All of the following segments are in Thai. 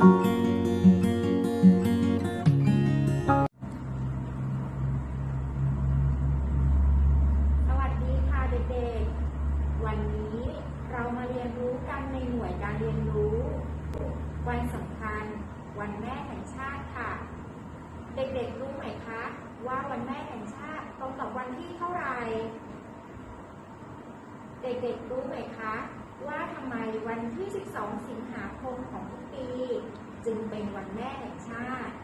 สวัสดีค่ะเด็กๆ วันนี้เรามาเรียนรู้กันในหน่วยการเรียนรู้ วันสำคัญ วันแม่แห่งชาติค่ะ เด็กๆรู้ไหมคะว่าวันแม่แห่งชาติตรงกับวันที่เท่าไหร่ เด็กๆรู้ไหมคะ ว่าทำไมวันที่ 12 สิงหาคมของทุกปี จึงเป็นวันแม่แห่งชาติ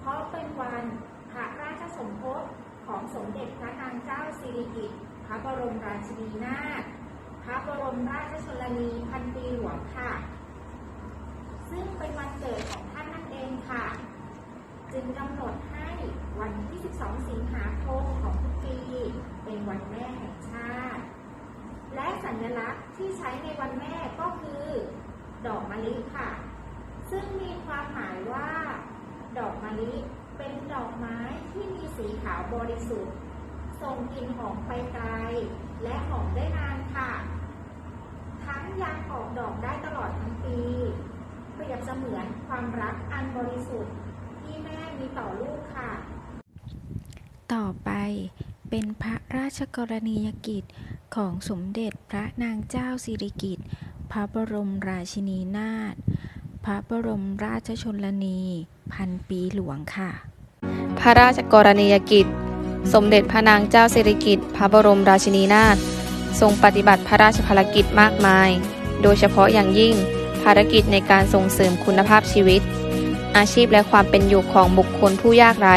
เพราะเป็นวันพระราชสมภพของสมเด็จพระนางเจ้าสิริกิติ์พระบรมราชินีนาถพระบรมราชชนนีพันปีหลวงค่ะ ซึ่งเป็นวันเกิดของท่านนั่นเองค่ะ จึงกำหนดให้วันที่ 12 สิงหาคมของทุกปี เป็นวันแม่แห่งชาติ และสัญลักษณ์ที่ใช้ในวันแม่ก็คือ ดอกมะลิค่ะ ซึ่งมีความหมายว่า ดอกมะลิเป็นดอกไม้ที่มีสีขาวบริสุทธิ์ ส่งกลิ่นหอมไปไกล และหอมได้นานค่ะ ทั้งยังออกดอกได้ตลอดทั้งปี เปรียบเสมือนความรักอันบริสุทธิ์ที่แม่มีต่อลูกค่ะ ต่อไปเป็นพระราชกรณียกิจ ของสมเด็จพระนางเจ้าสิริกิติ์ พระบรมราชินีนาถ พระบรมราชชนนี พันปีหลวงค่ะ พระราชกรณียกิจ สมเด็จพระนางเจ้าสิริกิติ์ พระบรมราชินีนาถ ทรงปฏิบัติพระราชภารกิจมากมาย โดยเฉพาะอย่างยิ่งภารกิจในการส่งเสริมคุณภาพชีวิต อาชีพและความเป็นอยู่ของบุคคลผู้ยากไร้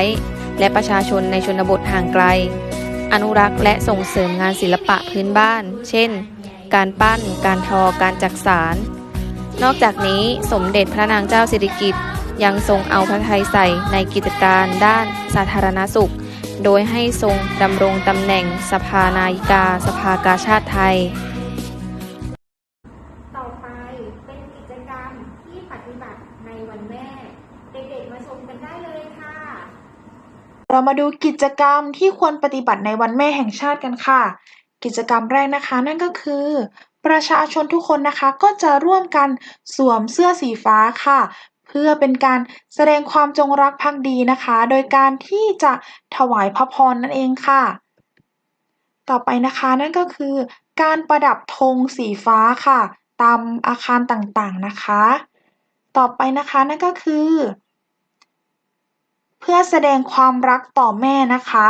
และประชาชนในชนบทห่างไกล อนุรักษ์และส่งเสริมงานศิลปะพื้นบ้าน เช่น การปั้น การทอ การจักสาน นอกจากนี้สมเด็จพระนางเจ้าสิริกิติ์ยังทรงเอาพระทัยใส่ในกิจการด้านสาธารณสุข โดยให้ทรงดำรงตำแหน่งสภานายิกา สภากาชาติไทย ต่อไปเป็นกิจกรรมที่ปฏิบัติในวันแม่ เด็กๆมาชมกันได้เลยค่ะ เรามาดูกิจกรรมที่ควรปฏิบัติในวันแม่แห่งชาติกันค่ะ กิจกรรมแรกนะคะนั่นก็คือ ประชาชนทุกคนนะคะก็จะร่วมกันสวมเสื้อสีฟ้าค่ะ เพื่อเป็นการแสดงความจงรักภักดีนะคะ โดยการที่จะถวายพระพรนั่นเองค่ะ ต่อไปนะคะนั่นก็คือ การประดับธงสีฟ้าค่ะ ตามอาคารต่างๆนะคะ ต่อไปนะคะนั่นก็คือ เพื่อแสดงความรักต่อแม่นะคะ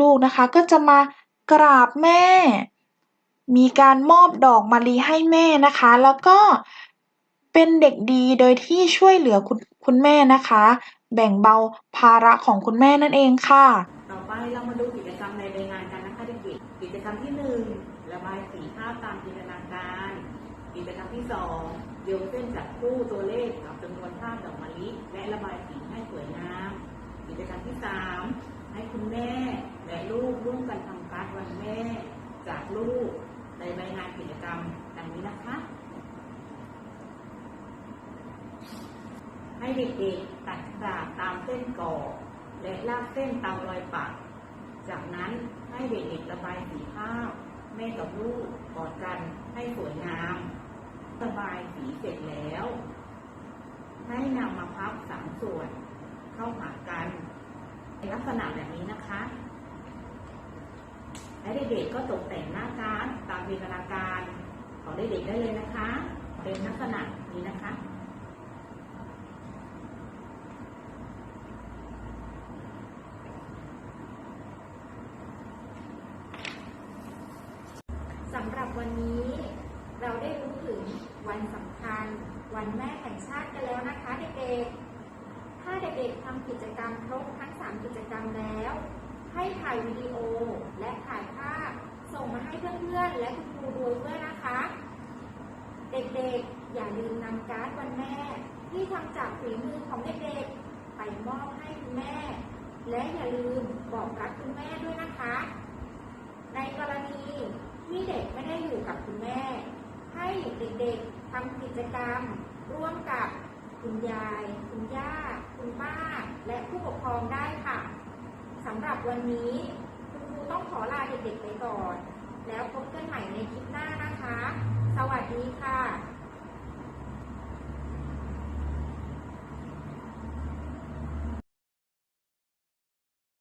ลูกๆนะคะก็จะมากราบแม่ มีการมอบดอกมะลิให้แม่นะคะ แล้วก็เป็นเด็กดีโดยที่ช่วยเหลือคุณคุณแม่นะคะ แบ่งเบาภาระของคุณแม่นั่นเองค่ะ ต่อไปเรามาดูกิจกรรมในใบงานกันนะคะเด็กๆกิจกรรมที่หนึ่งระบายสีภาพตามจินตนาการ กิจกรรมที่สองโยงเส้นจับคู่ตัวเลขกับจำนวนภาพดอกมะลิและระบายสีให้สวยงามกิจกรรมที่สามให้คุณแม่และลูกร่วมกันทำการ์ดวันแม่จากลูกในใบงานกิจกรรมดังนี้นะคะ ให้เด็กๆตัดกระดาษตามเส้นก่อ และลากเส้นตามรอยปัก จากนั้นให้เด็กๆระบายสีภาพแม่กับลูกกอดกันให้สวยงาม ระบายสีเสร็จแล้ว ให้นำมาพับสามส่วนเข้าหากันในลักษณะแบบนี้นะคะ และเด็กๆก็ตกแต่งหน้าการตามจินตนาการของเด็กๆได้เลยนะคะ เป็นลักษณะนี้นะคะสำหรับวันนี้ วันสำคัญ วันแม่แห่งชาติกันแล้วนะคะเด็กๆ ถ้าเด็กๆทำกิจกรรมครบทั้ง 3 กิจกรรมแล้ว ให้ถ่ายวิดีโอและถ่ายภาพ ส่งมาให้เพื่อนๆ และคุณครูดูด้วยนะคะ เด็กๆ อย่าลืมนำการ์ดวันแม่ ที่ทำจากฝีมือของเด็กๆ ไปมอบให้คุณแม่ และอย่าลืมบอกรักคุณแม่ด้วยนะคะ ในกรณีที่เด็กไม่ได้อยู่กับคุณแม่ ให้เด็กๆ ทำกิจกรรม ร่วมกับคุณยาย คุณย่า คุณป้า และผู้ปกครองได้ค่ะสำหรับวันนี้คุณครูต้องขอลาเด็กๆไปก่อน แล้วพบกันใหม่ในคลิปหน้านะคะ สวัสดีค่ะ